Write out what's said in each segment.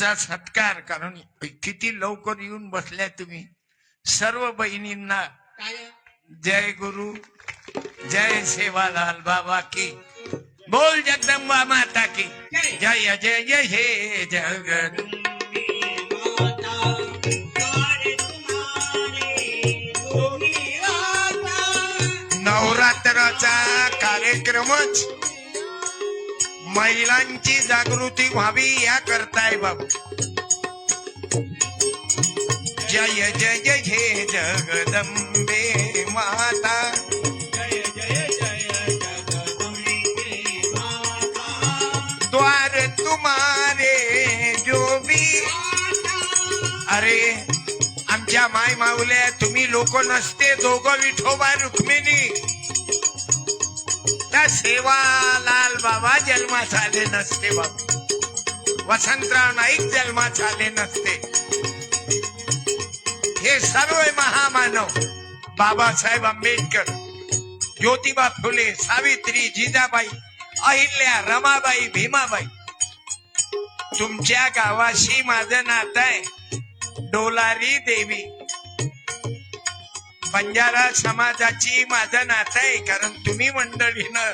तुमचा सत्कार कारण किती लवकर येऊन बसल्या तुम्ही? सर्व बहिणींना जय गुरु जय सेवालाल बाबा की. बोल जगदंबा माता की. जय जय जय हे जगद नवरात्राचा कार्यक्रमच महिलांची जागृती व्हावी या करताय बाबू. जय जय जय हे जगदंबे माता. जय जय जय जगदंबे माता द्वार तुम्हारे जो भी. अरे आमच्या माय माऊल्या तुम्ही लोक नसते दोघं विठोबा रुक्मिणी. त्या सेवा लाल बाबा जन्मात आले नसते बाबा. वसंतराव नाईक जन्मात आले नसते. हे सर्व महामानव बाबासाहेब आंबेडकर ज्योतिबा फुले सावित्री जिजाबाई अहिल्या रमाबाई भीमाबाई. तुमच्या गावाशी माझं नातं आहे. डोलारी देवी. बंजारा समाजाची माझं नातं आहे कारण तुम्ही मंडळीनं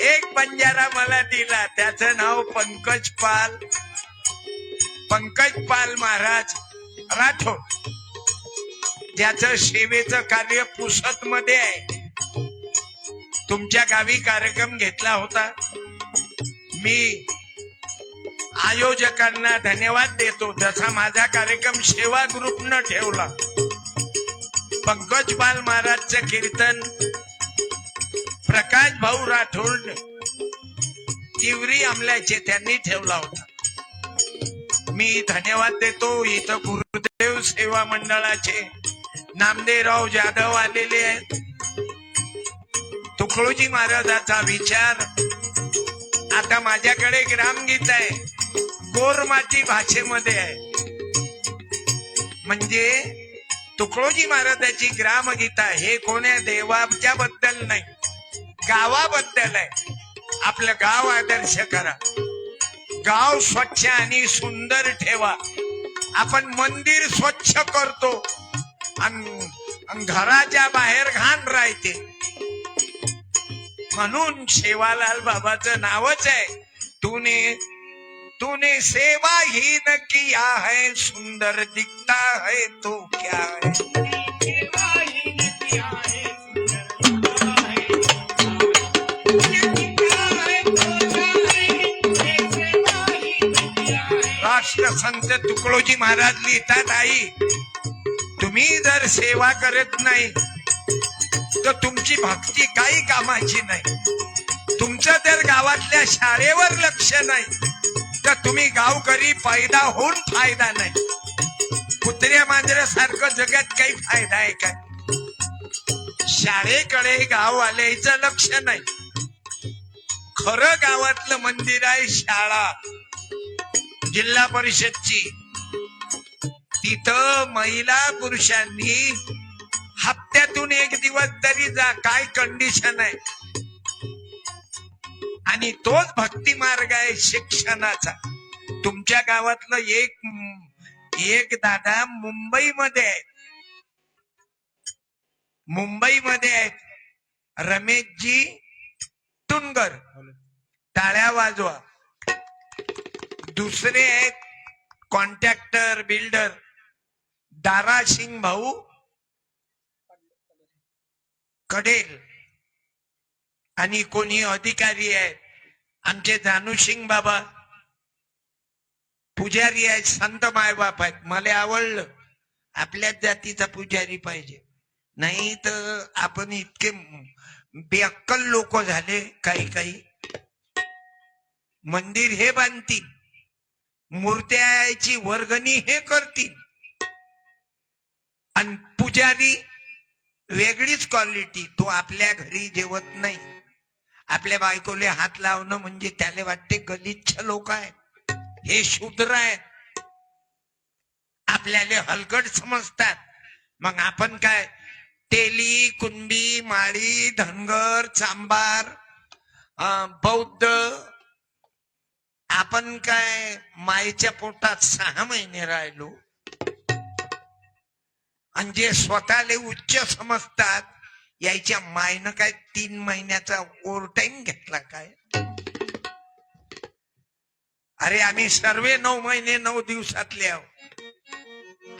एक बंजारा मला दिला त्याचं नाव पंकज पाल. पंकज पाल महाराज राठोड. ज्याचं सेवेचं कार्य पुसत मध्ये आहे. तुमच्या गावी कार्यक्रम घेतला होता. मी आयोजकांना धन्यवाद देतो जसा माझा कार्यक्रम सेवा ग्रुपनं ठेवला. पंकज बाल महाराजचं कीर्तन प्रकाश भाऊ राठोड तिवरी आमल्याचे त्यांनी ठेवला होता. मी धन्यवाद देतो इथं गुरुदेव सेवा मंडळाचे. नामदेवराव जाधव आलेले आहेत. तुकडोजी महाराजाचा विचार. आता माझ्याकडे ग्रामगीत आहे. गोरमाती भाषेमध्ये आहे. म्हणजे तुकडोजी महाराजाची ग्रामगीता हे कोण्या देवाच्या बद्दल नाही. गावाबद्दल आहे. आपलं गाव आदर्श करा. गाव स्वच्छ आणि सुंदर ठेवा. आपण मंदिर स्वच्छ करतो. आणि घराच्या बाहेर घाण राहते. म्हणून शेवालाल बाबाचं नावच आहे. तूने तूने सेवा ही न किया है सुंदर दिखता है तो क्या है? संत तुकडोजी महाराज लिहितात आई तुम्ही जर सेवा करत नाही तर तुमची भक्ती काही कामाची नाही. तुमचं जर गावातल्या शाळेवर लक्ष नाही तर तुम्ही गावकरी फायदा होऊन फायदा नाही. कुत्र्या मांजऱ्यासारखं जगात काही फायदा आहे काय? शाळेकडे गाववाल्याचं लक्ष नाही. खरं गावातलं मंदिर आहे शाळा. जिल्हा परिषदची. तिथं महिला पुरुषांनी हप्त्यातून एक दिवस तरी जा काय कंडिशन आहे? आणि तोच भक्ती मार्ग आहे शिक्षणाचा. तुमच्या गावातलं एक एक दादा मुंबईमध्ये आहे. मुंबईमध्ये आहेत रमेशजी टुनगर टाळ्या वाजवा. दुसरे आहेत कॉन्ट्रॅक्टर बिल्डर. दारा सिंग भाऊ. कडेल. आणि कोणी अधिकारी आहेत. आमचे जानुसिंग बाबा पुजारी आहेत संत मायबाप आहेत. मला आवडलं. आपल्याच जातीचा पुजारी पाहिजे. नाही तर आपण इतके बेअक्कल लोक झाले काही काही. मंदिर हे बांधतील. मूर्त्याची वर्गणी हे करतील. आणि पुजारी वेगळीच क्वालिटी तो आपल्या घरी जेवत नाही. आपल्या बायकोले हात लावणं म्हणजे त्याला वाटते गलिच्छ लोक आहेत. हे शूद्र आहेत. आपल्याला हलकट समजतात. मग आपण काय? तेली कुंडी माळी धनगर चांबार अं, बौद्ध. आपण काय? मायेच्या पोटात सहा महिने राहिलो. आणि जे स्वतःले उच्च समजतात यायच्या मायनं काय तीन महिन्याचा ओव्हर टाइम घेतला काय? अरे आम्ही सर्वे नऊ महिने नऊ दिवसातले आहो.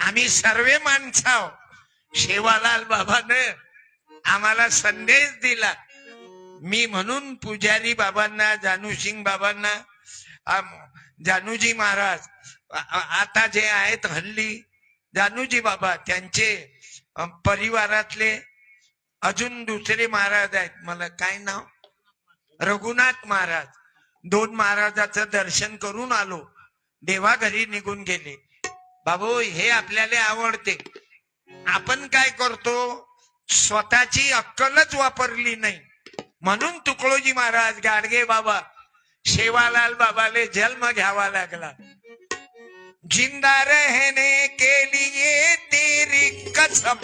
आम्ही सर्वे माणसं आहो. शेवालाल बाबाने आम्हाला संदेश दिला. मी म्हणून पुजारी बाबांना जानूसिंग बाबांना जानूजी महाराज आता जे आहेत हल्ली जानूजी बाबा त्यांचे परिवारातले अजून दुसरे महाराज आहेत. मला काय नाव? रघुनाथ महाराज. दोन महाराजाचं दर्शन करून आलो. देवा घरी निघून गेले. बाबू हे आपल्याला आवडते. आपण काय करतो? स्वतःची अक्कलच वापरली नाही. म्हणून तुकडोजी महाराज गाडगे बाबा शेवालाल बाबाले जन्म घ्यावा लागला. जिंदा रहने के लिए तेरी कसम.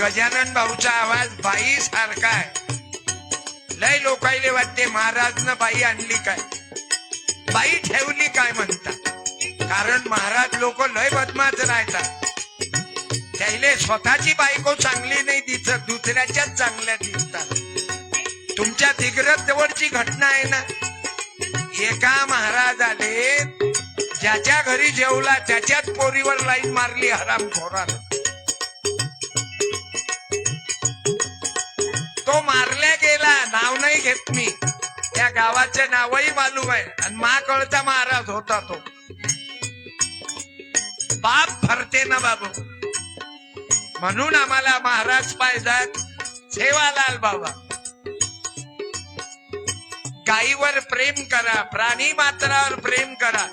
गजानन भाऊचा आवाज बाई सारखा आहे. लय लोकायले वाटते महाराजनं बाई आणली काय? बाई ठेवली काय म्हणता कारण महाराज लोक लय बदमाश राहतात. त्याले स्वतःची बायको चांगली नाही दिसत दुसऱ्याच्याच चांगल्या दिसतात. तुमच्या दिग्रज जवळची घटना आहे ना? घरी जेवला त्याच्याच पोरीवर लाईन मारली हरामखोरानं तो मारल्या गेला नाव नाही घेत मी. त्या गावाचे नावही मालूम आहे आणि माकळचा महाराज होता तो. बाप भरते ना बाबू. म्हणून आम्हाला महाराज पाहिजात सेवालाल बाबा. गाईवर प्रेम करा प्राणी मात्रावर प्रेम करा.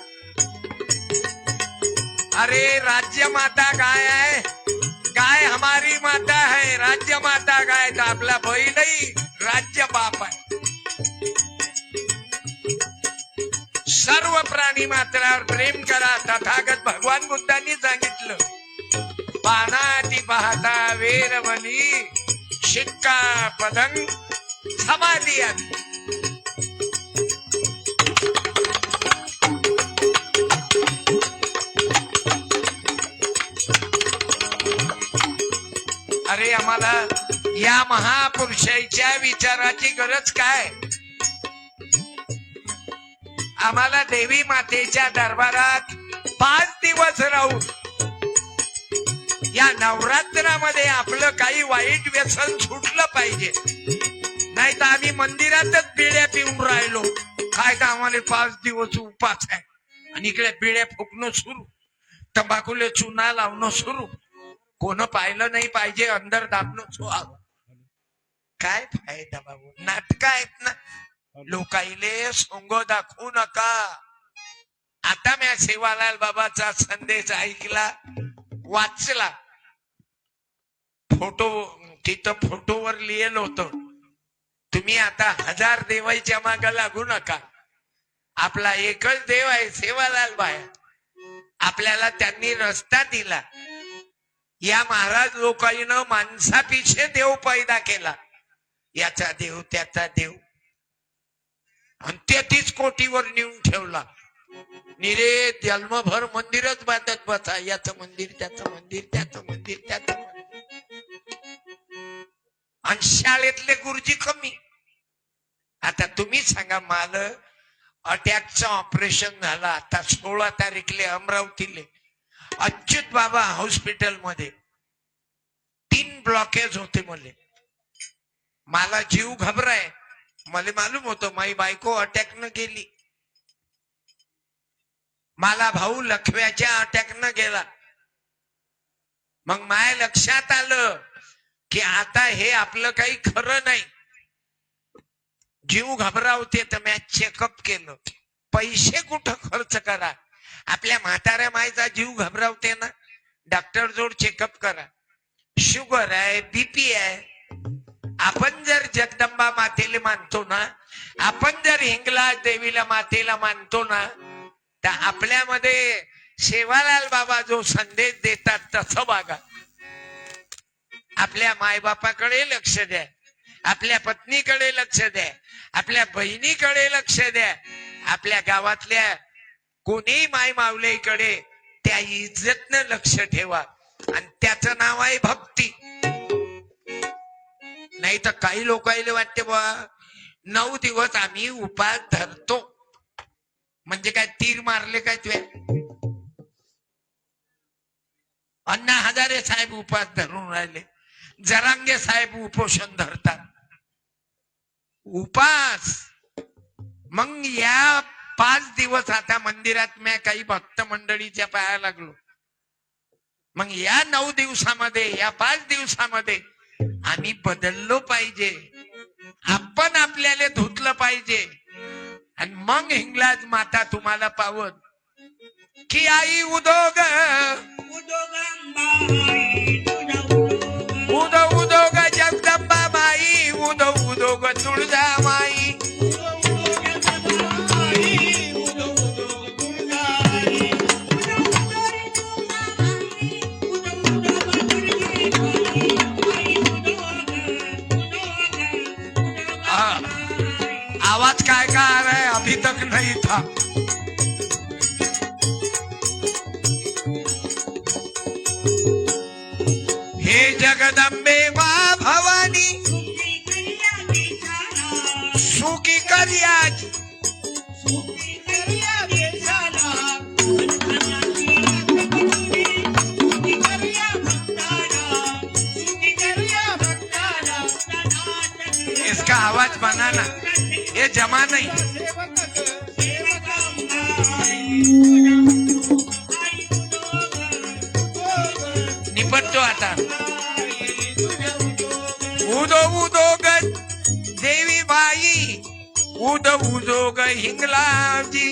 अरे राज्य माता काय आहे? काय हमारी माता है? राज्य माता काय तर आपला नाही राज्य बाप आहे. सर्व प्राणी मात्रावर प्रेम करा. तथागत भगवान बुद्धांनी सांगितलं पानाती पाहता वेरवनी शिक्का पदंग समाधी आधी अरे आम्हाला या महापुरुषाच्या विचाराची गरज काय? आम्हाला देवी मातेच्या दरबारात पाच दिवस राहून या नवरात्रामध्ये आपलं काही वाईट व्यसन सुटलं पाहिजे. नाही तर आम्ही मंदिरातच बिड्या पिऊन राहिलो. काय तर आम्हाला पाच दिवस उपास आहे. आणि इकडे बिड्या फुकणं सुरू. तंबाखूले चुना लावणं सुरू. कोण पाहिलं नाही पाहिजे अंदर दाबणं सुहावं काय फायदा बाबू? नाटक आहेत ना. लोकाईले सोंग दाखवू नका. आता मी सेवालाल बाबाचा संदेश ऐकला वाचला. फोटो तिथं फोटोवर लिहिलं होतं. तुम्ही आता हजार देवाईच्या माग लागू नका. आपला एकच देव आहे सेवालाल बाया. आपल्याला त्यांनी रस्ता दिला. या महाराज लोकाईनं माणसापिछे देव पैदा केला. याचा देव त्याचा देव. आणि तेहतीस कोटीवर नेऊन ठेवला. निरे जन्मभर मंदिरच बांधत बसा. याचं मंदिर त्याचं मंदिर त्याचं मंदिर त्याचं मंदिर. आणि शाळेतले गुरुजी कमी. आता तुम्ही सांगा मला अटॅकचं ऑपरेशन झालं. आता सोळा तारीखले अमरावतीले. अच्युत बाबा हॉस्पिटलमध्ये. तीन ब्लॉकेज होते मले मला जीव घबराय. मला मालूम होतं माई बायको अटॅक न गेली. मला भाऊ लखव्याच्या अटॅक न गेला. मग माय लक्षात आलं की आता हे आपलं काही खरं नाही. जीव घबरावते तर मी चेकअप केलं. पैसे कुठं खर्च करा? आपल्या म्हाताऱ्या मायचा जीव घबरावते ना डॉक्टर जोड चेकअप करा. शुगर आहे बीपी आहे. आपण जर जगदंबा मातेला मानतो ना आपण जर हिंगला देवीला मातेला मानतो ना तर आपल्यामध्ये सेवालाल बाबा जो संदेश देतात तसं बघा. आपल्या मायबापाकडे लक्ष द्या. आपल्या पत्नीकडे लक्ष द्या. आपल्या बहिणीकडे लक्ष द्या. आपल्या गावातल्या कोणी माय मावलेकडे त्या इज्जतनं लक्ष ठेवा. आणि त्याचं नाव आहे भक्ती. नाही तर काही लोकांना वाटते बा नऊ दिवस आम्ही उपास धरतो. म्हणजे काय तीर मारले काय तुझ्या अण्णा हजारे साहेब उपास धरून राहिले. जरांगे साहेब उपोषण धरतात. उपास. मग या पाच दिवस आता मंदिरात मी काही भक्त मंडळीच्या पाया लागलो. मग या नऊ दिवसामध्ये या पाच दिवसामध्ये आम्ही बदललो पाहिजे. आपण आपल्याला धुतलं पाहिजे. आणि मग हिंगलाज माता तुम्हाला पावत की आई उदोग. उदोग हे जगदंबे मा भवानी। सुखी करियाज इसका आवाज़ बनाना। ये जमा नहीं। उजोग हिंगलाजी